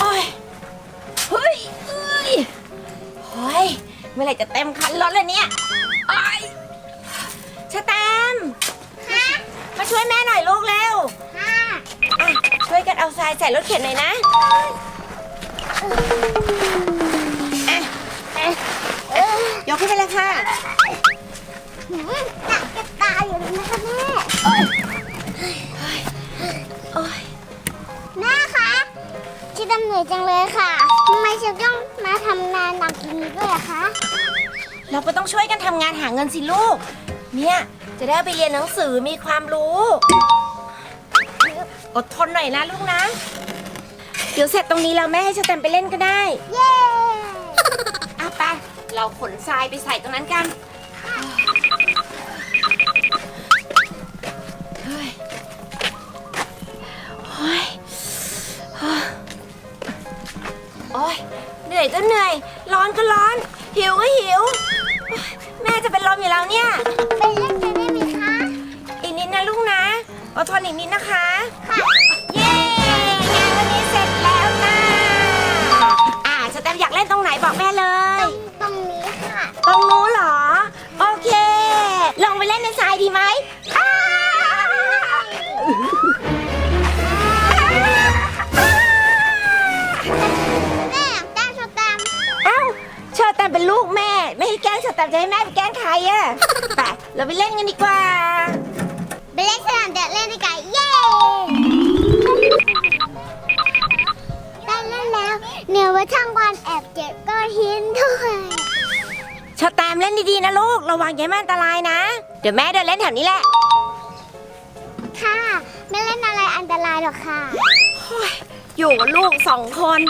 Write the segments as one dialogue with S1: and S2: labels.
S1: โอ้ยเฮ้ยเอ้ยเฮ้ยเมื่อไหร่จะเต็มคันรถแล้วเนี่ยโอ้ยชะแตมป์มาช่วยแม่หน่อยลูกเร็ว
S2: ค่ะ
S1: อะช่วยกันเอาทรายใส่รถเข็นหน่อยนะอะอะยกขึ้นไปเลยค่ะ
S2: หืมกัดกระตายอยู่เลยนะคะแม่ ดำเหนื่อยจังเลยค่ะทำไมชิดต้องมาทำงานหนักอย่างนี้ด้วยอะคะ
S1: เราก็ต้องช่วยกันทำงานหาเงินสิลูก เนี่ยจะได้ไปเรียนหนังสือมีความรู้ อดทนหน่อยนะลูกนะ เดี๋ยวเสร็จตรงนี้แล้วแม่ให้ชะแตมไปเล่นก็ได้
S2: เย้
S1: เอาไป เราขนทรายไปใส่ตรงนั้นกัน อยก็เหนื่อย ร้อนก็ร้อน หิวก็หิวโอ๊ยแม่จะเป็นลมอยู่แล้วเนี่ย
S2: ไปเล่นกันได้ไหมคะ
S1: อีกนิดนะลูกนะ อดทนอีกนิดนะคะ วังอย่าให้มัน
S2: อัน
S1: ตรายนะ เดี๋ยวแม่เดินเล่นแถวนี้แหละ
S2: ค่ะ ไม่เล่นอะไรอันตรายหรอกค่ะ
S1: โอ้ยอยู่กับลูกสองคน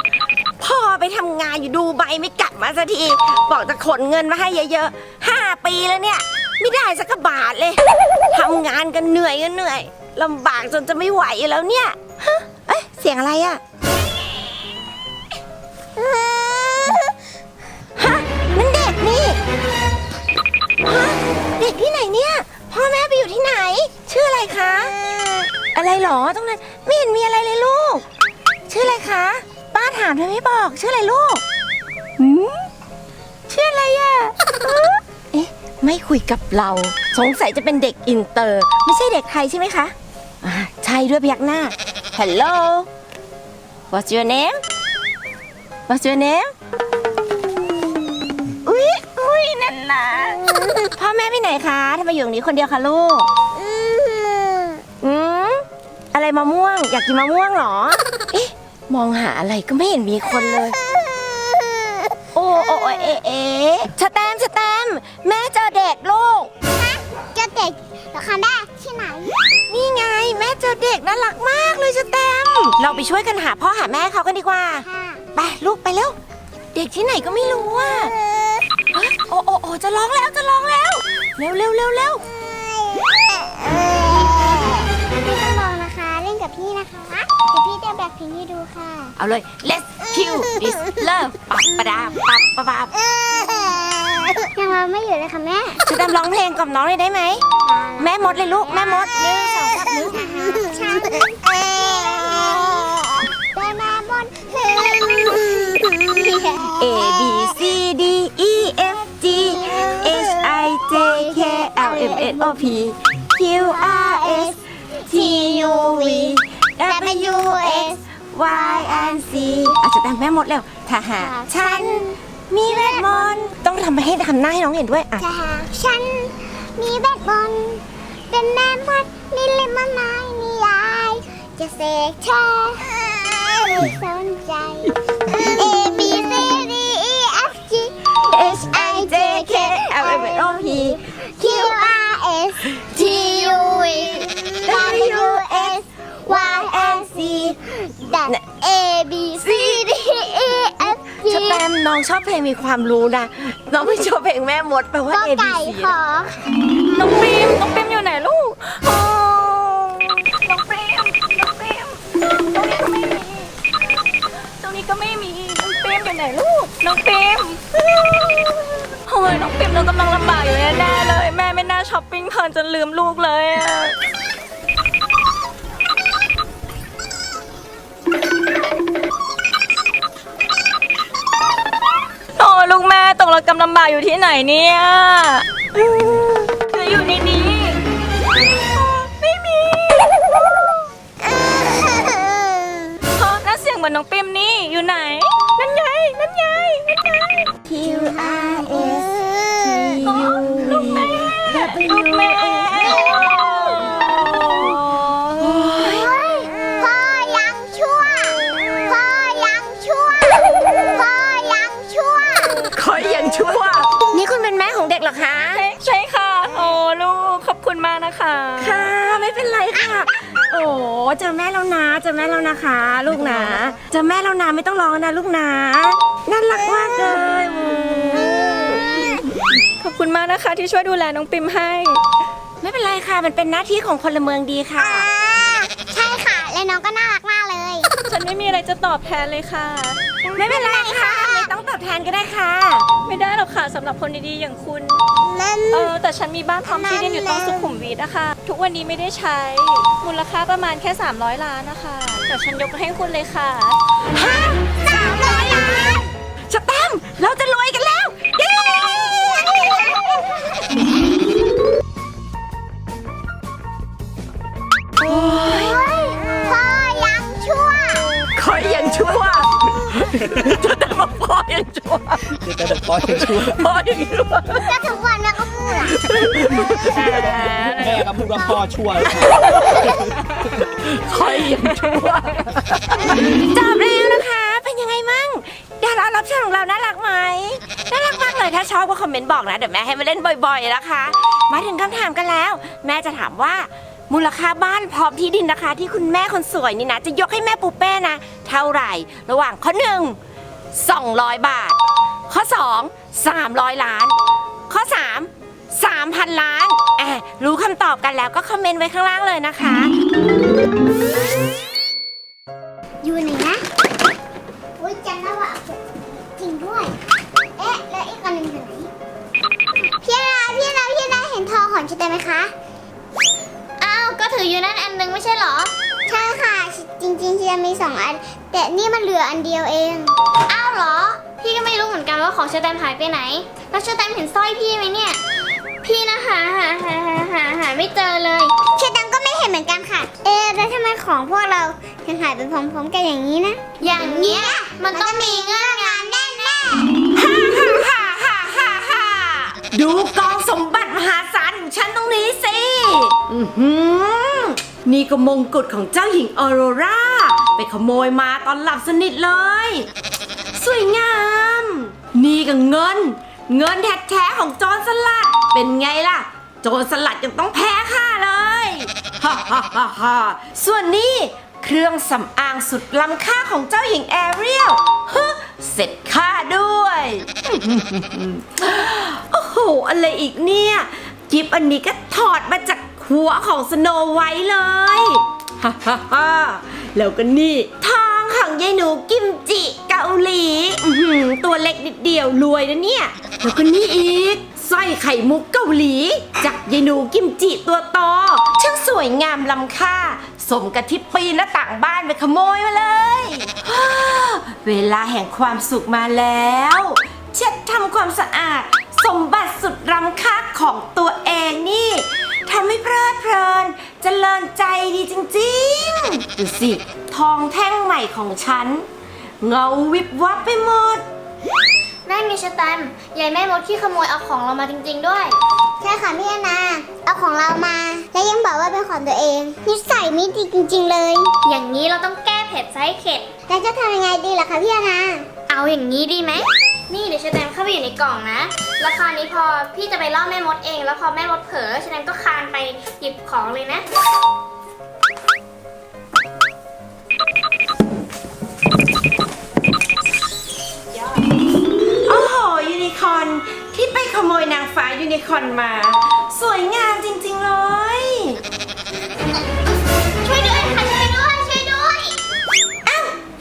S1: พ่อไปทำงานอยู่ดูใบไม่กลับมาสักที บอกจะขนเงินมาให้เยอะๆห้าปีแล้วเนี่ย ไม่ได้สักกระบาทเลยทำงานกันเหนื่อยกันเหนื่อยลำบากจนจะไม่ไหวอยู่แล้วเนี่ยฮะเอ๊ะเสียงอะไรอะฮ เด็กที่ไหนเนี่ย พ่อแม่ไปอยู่ที่ไหน ชื่ออะไรคะ อะไรหรอตรงนั้นไม่เห็นมีอะไรเลยลูก ชื่ออะไรคะ ป้าถามทำไมไม่บอก ชื่ออะไรลูกหืมชื่ออะไรอะเอ๊ะไม่คุยกับเรา สงสัยจะเป็นเด็กอินเตอร์ ไม่ใช่เด็กไทยใช่ไหมคะอ่าใช่ด้วยพยักหน้า Hello What's your name What's your name ม่ไปไหนคะทำไมอยู่ตรงนี้คนเดียวคะลูก
S2: อืม
S1: อืมอะไรมะม่วง อยากกินมะม่วงเหรอ เอ๊ะ มองหาอะไรก็ไม่เห็นมีคนเลย โอ้โอ้โอ้เอ๊ะเอ๊ะสแตมป์สแตมป์แม่เจอเด็กลูก
S2: เจะเด็กเหรอคะแม่ที่ไหน
S1: นี่ไง แม่เจอเด็กน่ารักมากเลยสแตมป์เราไปช่วยกันหาพ่อหาแม่เขากันดีกว่า
S2: ค่ะ
S1: ไปลูกไปเร็ว เด็กที่ไหนก็ไม่รู้อะเอ้ยโอ้โอ้โอ้จะร้องแล้วจะร้องแล้ว เร็วเร็วเร็วเร็ว
S2: พี่ต้องลองนะคะ เล่นกับพี่นะคะเดี๋ยวพี่จะแบกเพลงให้ดูค่ะ
S1: เอาเลย let's kill this love ปับปะดาปับปะปาบ
S2: ยังเราไม่อยู่เลยค่ะแม่
S1: สแตมป์ร้องเพลงกับน้องเลยได้ไหม แม่มดเลยลูก แม่มดหนึ่งสองสามหนึ่ง
S2: ฉันเป็นแม่บน
S1: A B C D O P Q R S T U V W X Y and Z อาจจะแต่งแม่มดแล้วถ้าหากฉันมีเวทมนต์ต้องทำให้ทำหน้าให้น้องเห็นด้วยอะ
S2: จะหากฉันมีเบสบอลเป็นแม่มดนี่เลยมานายนิยาย จะเสกแค่ไม่สนใจ A B C D E F G
S1: H I J K L M N O P
S2: Q R S T U V W X Y and Z ดัน A B C D E F G
S1: ชแตมป์น้องชอบเพลงมีความรู้นะ น้องไม่ชอบเพลงแม่มดแปลว่า
S2: ก็
S1: A B
S2: ไก่
S1: C
S2: ขอ
S1: น้องปิมน้องปิมอยู่ไหนลูกโอ้น้องปิมน้องปิมตรงนี้ก็ไม่มีตรงนี้ก็ไม่มี น้องปิมอยู่ไหนลูก น้องปิมโอ้ยน้องปิมเรากำลังลำบากอยู่แน่ๆเล หน้าช้อปปิ้งเพลินจนลืมลูกเลยโอ้ลูกแม่ตกระกำ
S3: ลำบากอยู่ที่ไหนเนี่ยคือยู่ในนี้ ไม่มีน่าเสียงเหมือนน้องปิมนี่อยู่ไหน
S1: เจอแม่แล้วนะเจอแม่แล้วนะคะ ลูกนะเจอแม่แล้วนะไม่ต้องร้องนะลูกนะน่ารักมากเลยโอ้
S3: ขอบคุณมากนะคะ ที่ช่วยดูแลน้องปิมให้
S1: ไม่เป็นไรค่ะมันเป็นหน้าที่ของพลเมืองดีค่ะ
S2: อ่าใช่ค่ะ และน้องก็น่ารักมากเลย
S3: ฉันไม่มีอะไรจะตอบแทนเลยค่ะ
S1: ไม่เป็นไรค่ะไม่ต้องตอบแทนก็ได้ค่ะ
S3: สำหรับคนดีๆอย่างคุณ
S2: นั่น
S3: เออแต่ฉันมีบ้านพร้อมที่ดินอยู่ตรง
S2: นั่นแหละ
S3: สุขุมวิทนะคะ ทุกวันนี้ไม่ได้ใช้ มูลค่าประมาณแค่ 300 ล้านนะคะแต่ฉันยกให้คุณเลยค่ะ
S1: ฮะสามร้อยล้านสแตมป์เราจะรวยกันแล้ว เย้
S2: โอ้ยพ่อยังชั่ว
S1: คอยยังชั่วจะแต่มาพ่ อยังชั่ว
S4: จะแต่พอยังชั่ว
S1: พ่อยังชั่ว
S2: ก็ทุกวันแม่ก็พูดอะ
S4: แม่ก็พูดว่าพ่อชั่ว
S1: คอยยังชั่วจบแล้วนะคะ เป็นยังไงมั่งดารารับเชิญของเราน่ารักไหมน่ารักมากเลยถ้าชอบก็คอมเมนต์บอกนะเดี๋ยวแม่ให้มาเล่นบ่อยๆนะคะ มาถึงคำถามกันแล้ว แม่จะถามว่ามูลค่าบ้านพร้อมที่ดินนะคะ ที่คุณแม่คนสวยนี่นะ จะยกให้แม่ปูเป้นะ เท่าไหร่ ระหว่างข้อหนึ่ง 200 บาท ข้อ 2 300 ล้าน ข้อ 3 3,000 ล้านแอบรู้คำตอบกันแล้วก็คอมเมนต์ไว้ข้างล่างเลยนะคะ
S2: อยู่ไหนนะอุ้ยจำได้ว่าเอาจริงด้วย เอ๊ะ แล้วอีกอันหนึ่งอยู่ไหน พี่นาพี่นาพี่นาเห็นทองของชิตไหมคะ อ้าว ก็ถืออยู่นั่นอันหนึงไม่ใช่เหรอ ใช่ค่ะจริงๆชิตามีสองอัน แต่นี่มันเหลืออันเดียวเอง อ้าวเหรอ พี่ก็ไม่รู้เหมือนกันว่าของชแตมหายไปไหน แล้วชแตมเห็นสร้อยพี่ไหมเนี่ย พี่นะหาหาหาหาหาหาไม่เจอเลย เชตังก็ไม่เห็นเหมือนกันค่ะ เอ๊ะแล้วทำไมของพวกเราถึงหายไปพร้อมๆกันอย่างนี้นะ อย่างเนี้ยมันต้องมีเงื่อนงานแน่
S1: ฮ่าฮ่าฮ่าฮ่าดูกองสมบัติมหาศาลของฉันตรงนี้สิ อือหือ นี่ก็มงกุฎของเจ้าหญิงออโรราไปขโมยมาตอนหลับสนิทเลย สวยงาม นี่ก็เงิน เงินแท้ๆของโจรสลัด เป็นไงล่ะ โจรสลัดยังต้องแพ้ข้าเลยฮ่าฮ่าฮ่าฮ่าส่วนนี้เครื่องสำอางสุดล้ำค่าของเจ้าหญิงแอเรียลฮึเสร็จค่าด้วย โอ้โห อะไรอีกเนี่ย กิฟอันนี้ก็ถอดมาจาก หัวของสโนไวท์เลยฮ่าฮ่าฮ่าแล้วก็นี่ทองของยายหนูกิมจิเกาหลีอื้อหือตัวเล็กนิดเดียวรวยนะเนี่ย แล้วก็นี่อีกสร้อยไข่มุกเกาหลี จากยายหนูกิมจิตัวโตช่างสวยงามล้ำค่า สมกับที่ปีนหน้าต่างบ้านไปขโมยมาเลยฮ่าเวลาแห่งความสุขมาแล้ว เช็ดทำความสะอาด สมบัติสุดล้ำค่าของตัวเองนี่ ทำให้เพลิดเพลินเจริญใจดีจริงๆ ดูสิ ทองแท่งใหม่ของฉัน เงาวิบวับไปหมด
S2: ๆนั่นไงชแตมยายแม่มดที่ขโมยเอาของเรามาจริง ๆ ด้วย ใช่ค่ะพี่นาเอาของเรามา แล้วยังบอกว่าเป็นของตัวเอง นิสัยไม่ดีจริง ๆ เลย
S5: อย่างนี้เราต้องแก้เผ็ดไซส์เข็ด
S2: แล้วจะทำยังไงดีล่ะคะพี่นา
S5: เอาอย่างนี้ดีไหม นี่เดี๋ยวชแตมเข้าไปอยู่ในกล่องนะ แล้วคราวนี้พอพี่จะไปล่อแม่มดเอง แล้วพอแม่มดเผลอชแตมก็คานไปหยิบของเลยนะ
S1: โอ้โห ยูนิคอร์นที่ไปขโมยนางฟ้ายูนิคอร์นมา สวยงามจริงๆเลย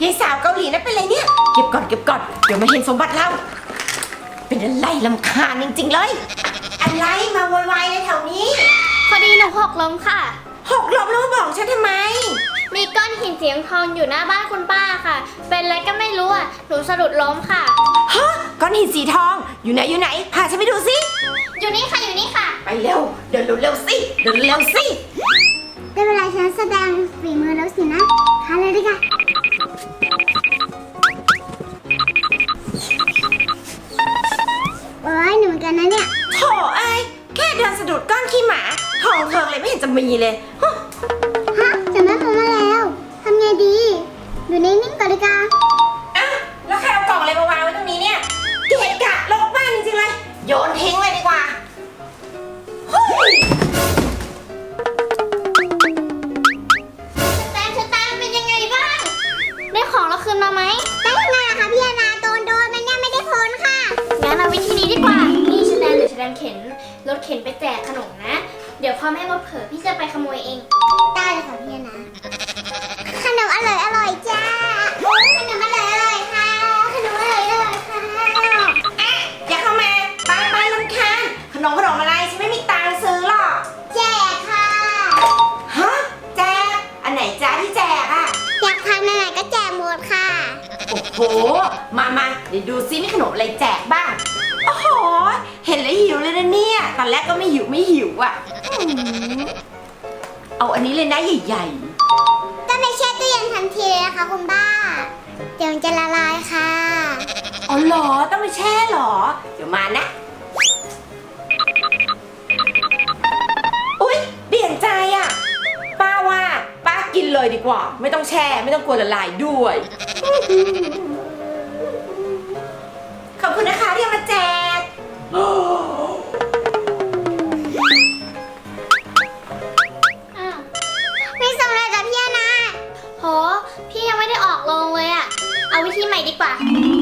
S2: ยา
S1: ยสาวเกาหลีนั่นเป็นไรเนี่ย เก็บก่อนเก็บก่อน เดี๋ยวมาเห็นสมบัติเรา เป็นอะไรลำคาญจริง ๆ เลย อะไรมาโวยวายในแถวนี้
S5: พอดีหนูหกล้มค่ะ
S1: หกล้มแล้วมาบอกฉันทำไม
S5: มีก้อนหินสีสียงทองอยู่หน้าบ้านคุณป้าค่ะ เป็นอะไรก็ไม่รู้อะ หนูสะดุดล้มค่ะ
S1: ฮะก้อนหินสีทองอยู่ไหนอยู่ไหนพาฉันไปดูสิ
S5: อยู่นี่ค่ะอยู่นี่ค่ะ
S1: ไปเร็ว เดินเร็วๆสิเดินเร็วสิ
S2: ได้เวลาฉันแสดงฝีมือแล้วสินะทานเลยดีกว่ โอ้ยหนูเหมือนกันนะเนี่ย
S1: โถไอ้ยแค่เดินสะดุดก้อนขี้หมาทองเทิงเลยไม่เห็นจะมีเลยฮะ
S2: ฮะแต่แม่ผมมาแล้ว ทำไงดี อยู่นิ่งๆก่อนดีกว่า
S1: อะแล้วใครเอากล่องอะไรมาวางไว้ตรงนี้เนี่ยเกะกะโลกบ้านจริงๆเล
S5: ย
S2: โยน
S1: ทิ้ง เลยนะเนี่ย ตอนแรกก็ไม่หิวไม่หิวอะอืมเอาอันนี้เลยนะใหญ่
S2: ต้องไปแช่ตู้เย็นทันทีเลยนะคะคุณป้า เดี๋ยวมันจะละลายค่ะ
S1: ๆ อ๋อเหรอ ต้องไปแช่เหรอ เดี๋ยวมานะ อุ๊ยเปลี่ยนใจอะ ป้าว่า ป้ากินเลยดีกว่า ไม่ต้องแช่ ไม่ต้องกลัวละลายด้วย ขอบคุณนะคะที่เอามาแจก
S5: ยังไม่ได้ออกโรงเลยอะเอาวิธีใหม่ดีกว่า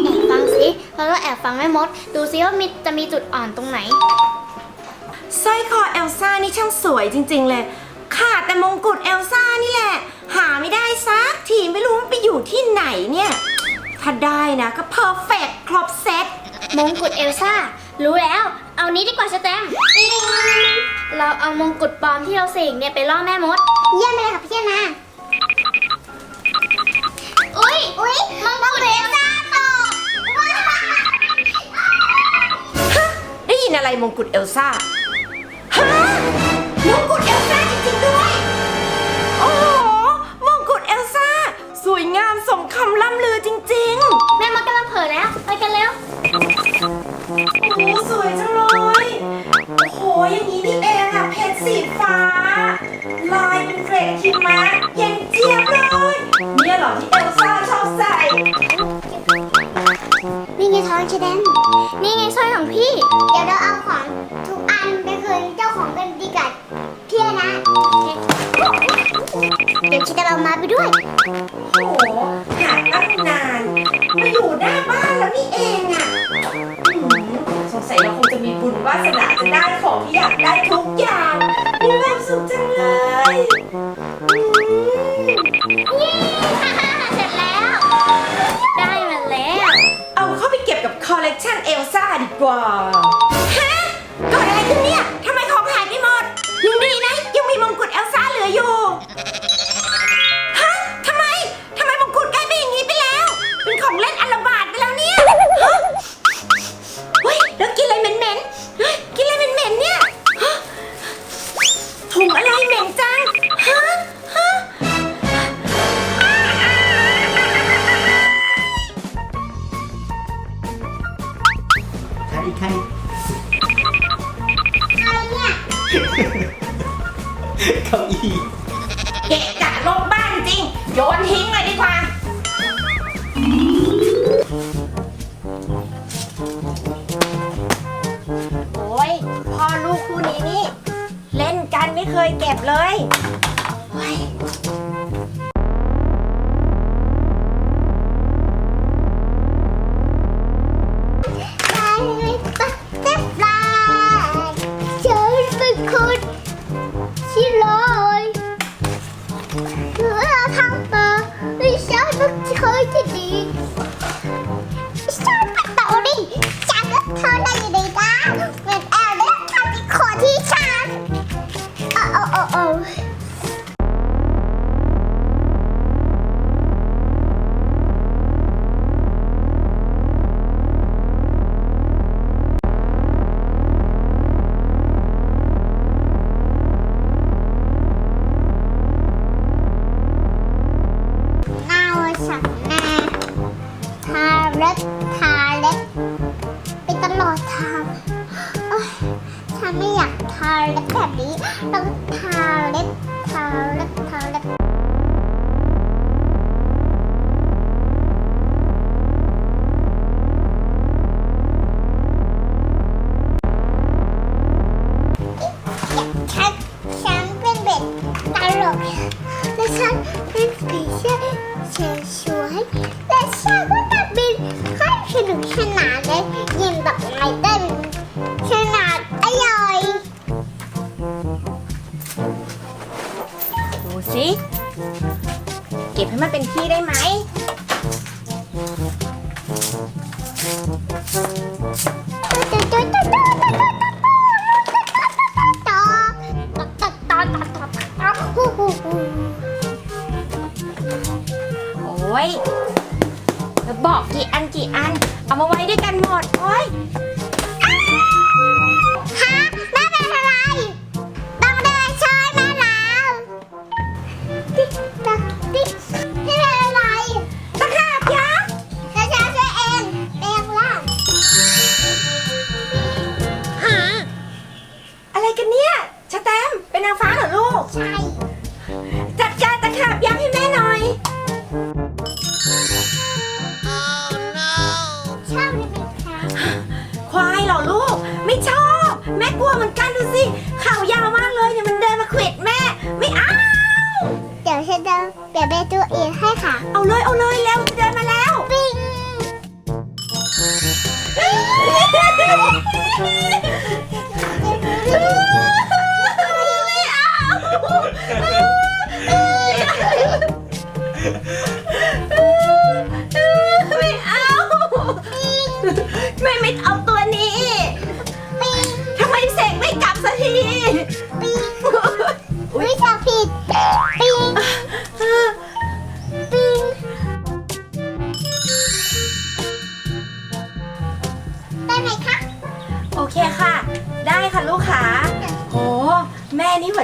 S5: แอบฟังสิเราก็แอบฟังแม่มด ดูซิว่ามีจะมีจุดอ่อนตรงไหน
S1: สร้อยคอเอลซ่านี่ช่างสวยจริง ๆ เลย ขาดแต่มงกุฎเอลซ่านี่แหละ หาไม่ได้สักทีไม่รู้มันไปอยู่ที่ไหนเนี่ย ถ้าได้นะก็เพอร์เฟกครบเซต
S5: มงกุฎเอลซ่า รู้แล้ว เอานี้ดีกว่าสแตมป์เราเอามงกุฎปลอมที่เราเสกเนี่ยไปล่อแม่มด
S2: เยี่ยมไปเลยค่ะพี่อานา
S5: อุ้ย
S2: อุ๊ยมองกุฎเอลซ่าตกว้าว
S1: ได้ยินอะไรมงกุฎเอลซ่าฮะมงกุฎเอลซ่าจริงๆด้วย โอ้โห มงกุฎเอลซ่า สวยงามสมคำล่ำลือจริงๆ
S5: แม่มดกำลังเผลอแล้ว ไปกันเร็ว
S1: โอ้โหสวยจังเลย โอ้โห อย่างนี้นี่เองอะเพชรสีฟ้า ลายเป็นเกรดหิมะ นี่
S2: ไง
S5: สร้อยของพี่
S2: เดี๋ยวเราเอาของทุกอันไปคืนเจ้าของกันดีกับพี่อานาเดี๋ยวชิดเรามาไปด้วย
S1: โอ้โหหาตั้งนานมาอยู่หน้าบ้านแล้วนี่เองอะอืมสงสัยเราคงจะมีบุญวาสนาจะได้ของที่อยากได้ทุกอย่างมีความสุขจังเลย ซ่ ไม่เค
S2: ย
S4: เก็
S1: บเลย
S2: ทาเล็บไปตลอดทางฉันไม่อยากทาเล็บแบบนี้ต้องทา สิ เก็บให้มัน
S1: เป็นที่
S2: ได้ไหม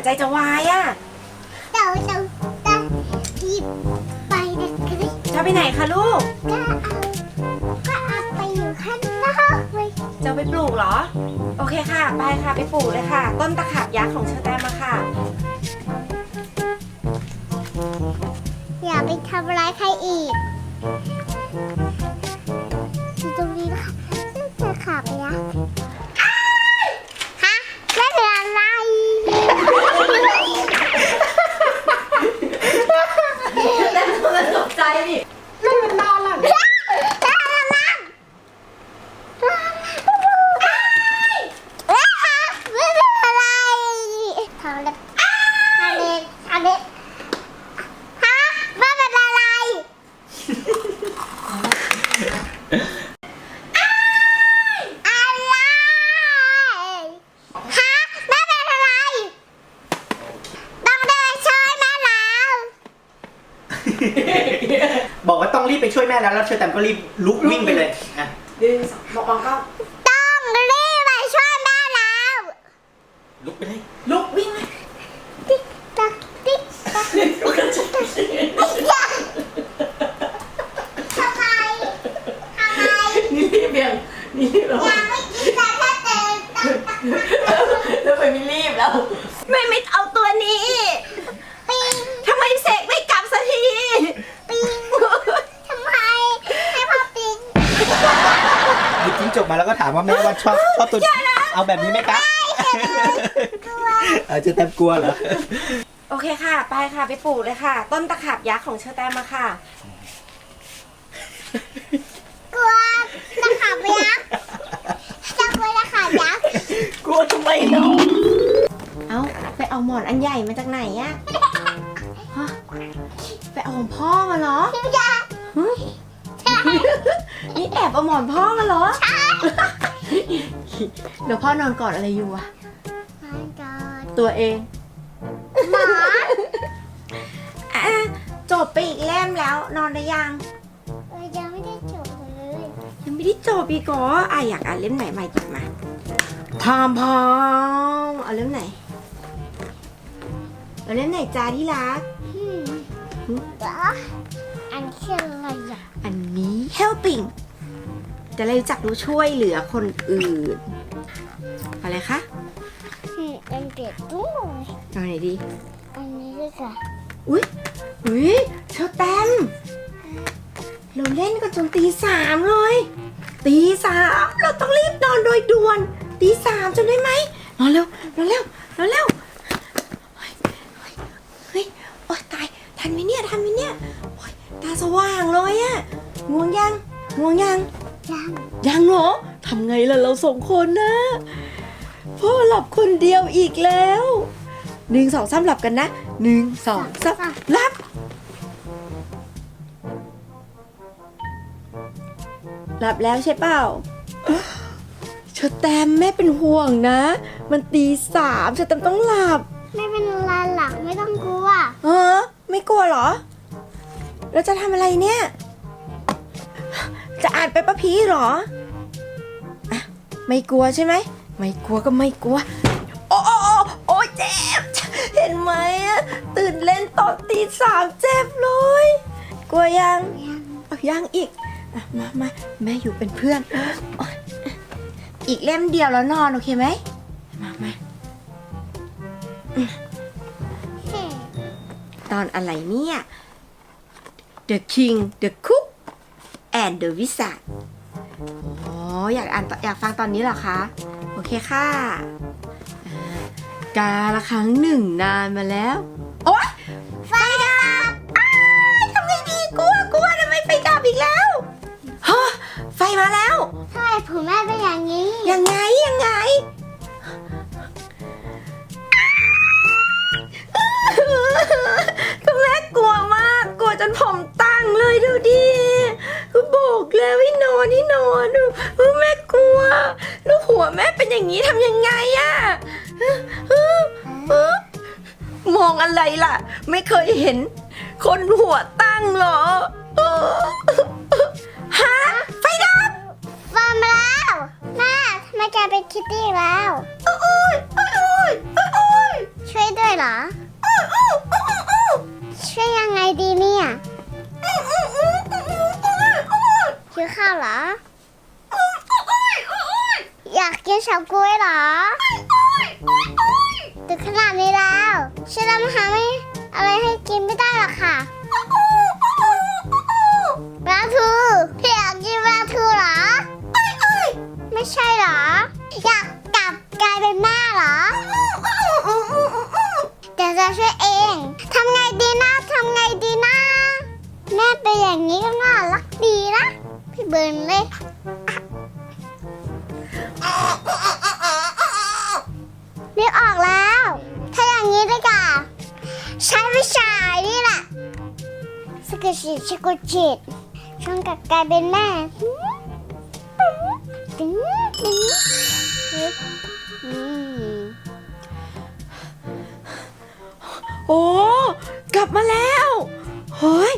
S1: ใจจะวายอะ
S2: เดี๋ยวเดี๋ยวจะหยิบไปนะคะ
S1: จะไปไหนคะลูก
S2: ก็เอาก็เอาไปอยู่ข้างนอกเลย
S1: จะเอาไปปลูกเหรอ โอเคค่ะ ไปค่ะไปปลูกเลยค่ะ ต้นตะขาบยักษ์ของเชอแตมมาค่ะ
S2: อย่าไปทำร้ายใครอีก
S1: ก็
S2: รีบลุ
S4: กวิ่งไปเลยอะ
S1: ดึงสองบอกมองก็
S2: ต้องรีบไปช่วยแม่แล้ว
S4: ลุกไปเลย
S1: ลุกวิ่งเลย
S2: ติ๊กตักติ๊กตักทำไมทำไม
S1: นี่รีบยังนี่รีบแล้ว
S2: ยังไม่กินแต่แค่เดินตักตักตัก
S1: แล้วไปไม่รีบแล้ว ไม่ไม่เอาตัวนี้
S2: ปิง
S1: ทำไมเสกไม่กลับสักที
S2: ปิงทำไมให้พ่อปิง
S4: หยิบจิ้งจกมาแล้วก็ถามว่าแม่ว่าชอบชอบตัวเอาแบบนี้ไหมครับเออเชอแตมกลัวเหรอ
S1: โอเคค่ะ ไปค่ะไปปลูกเลยค่ะ ต้นตะขาบยักษ์ของเชอแตมมาค่ะ
S2: กลัวตะขาบยักษ์จะกลัวตะขาบยักษ์
S4: กลัวทำไมเนาะ
S1: เอาไปเอาหมอนอันใหญ่มาจากไหนอะฮะไปเอาของพ่อมาเหรอ
S2: พี่ยักษ์
S1: หึนี่แอบเอาหมอนพ่อมาเหรอ เดี๋ยวพ่อนอนกอดอะไรอยู่อะ
S2: มันกอด
S1: ตัวเอง
S2: หมอน
S1: อะจบไปอีกเล่มแล้ว นอนได้ยัง
S2: เออยังไม่ได้จบเลย
S1: ยังไม่ได้จบอีกเหรออะอยากอ่านเล่มไหนมาหยิบมาพอมพอมเอาเล่มไหนเอาเล่มไหนจ้าที่รัก
S2: อืม
S1: หึ
S2: เดี๋ยวอันคืออะไรอะ
S1: อันนี้ helping จะได้รู้จักรู้ช่วยเหลือคนอื่น อะไรคะ
S2: อืมเป็นเด็กด้วย
S1: เอาไหนดี
S2: อันนี้ด้วยค่ะ
S1: อุ้ยอุ้ยเชอแตมเราเล่นกันจนตีสามเลย ตีสามเราต้องรีบนอนโดยด่วน ตีสามจนได้ไหมนอนเร็วนอนเร็วนอนเร็วเฮ้ยเฮ้ยเฮ้ยโอ๊ยตายทันไหมเนี่ยทันไหมเนี่ยโอ๊ยตาสว่างเลยอะง่วงยังง่วงยัง
S2: ยัง
S1: ยังเหรอทำไงล่ะเราสองคนนะพ่อหลับคนเดียวอีกแล้วหนึ่งสองสามหลับกันนะหนึ่งสองสามหลับหลับแล้วใช่เปล่าเชอแตมแม่เป็นห่วงนะ มันตีสามเชอแตมต้องหลับ
S2: ไม่เป็นไรหลักไม่ต้องกลัว
S1: เออ ไม่กลัวเหรอ เราจะทำอะไรเนี่ยจะ อ่านไปปะพีหรออะไม่กลัวใช่ไหม ไม่กลัวก็ไม่กลัว โอ้โอ้โอ้เจ็บ เห็นไหมอะตื่นเล่นตอนตีสามเจ็บเลย กลัวยัง
S2: ยัง
S1: อายังอีกมามาแม่อยู่เป็นเพื่อน อีกเล่มเดียวแล้วนอนโอเคไหมมามาตอนอะไรเนี่ย The King The Cook and the Wizard อ๋อ อยากอ่านต่ออยากฟังตอนนี้เหรอคะ โอเคค่ะอ่ากาละครั้งหนึ่งนานมาแล้ว โอ๊ย ไฟดับอ้ายทำไงดีกลัวกลัวทำไมไฟดับอีกแล้วฮะไฟมาแล้ว
S2: ทำไมผมแม่เป็นอย่างนี้
S1: ยังไงยังไงก็แม่กลัวมาก กลัวจนผมตั้งเลยดูดิ ก็บอกแล้วให้นอนให้นอนดูเออแม่กลัวแล้วหัวแม่เป็นอย่างนี้ทำยังไงอะเออเออมองอะไรล่ะ ไม่เคยเห็น คนหัวตั้งเหรอเออฮะไฟดับ
S2: ฟังมาแล้วแม่ทำไมกลายเป็นคิตตี้แล้ว
S1: โอ้ยโอ้ยโอ้ยโอ้ยโอ้ย
S2: ช่วยด้วยเหรอ
S1: โอ้ยโอ้ยโอ้ยโอ้ย
S2: ช่วยยังไงดีเนี่ย
S1: อ้ย
S2: หิวข้าวเหรอ
S1: โอ้ยโอ้ยโอ้ย
S2: อยากกินเฉาก๊วยเหรอดึกขนาดนี้แล้วฉันทำหาไม่อะไรให้กินไม่ได้หรอกค่ะปลาทูพี่อยากกินปลาทูเหรอ ไม่ใช่เหรอ อยากกลับกลายเป็นแม่เหรอเดี๋ยวจะช่วยเองทำไงดีนะทำไงดีนะ แม่เป็นอย่างนี้ก็น่ารักดีนะ พี่เบิร์นเลยนึกออกแล้ว ถ้าอย่างนี้ดีกว่าใช้วิชานี่แหละสกิชิชิกุจิตช่องกับกลายเป็นแม่ตึงตึงตึง
S1: โอ้ กลับมาแล้ว เฮ้ย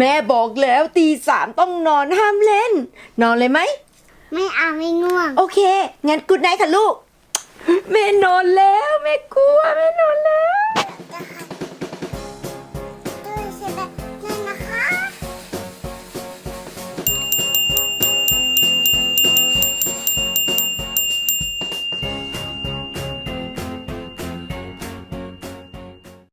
S1: แม่บอกแล้วตีสามต้องนอนห้ามเล่น นอนเลยไหม
S2: ไม่เอาไม่ง่วง
S1: โอเค งั้นกุดไนท์ค่ะลูก แม่นอนแล้ว แม่กลัว แม่นอนแล้ว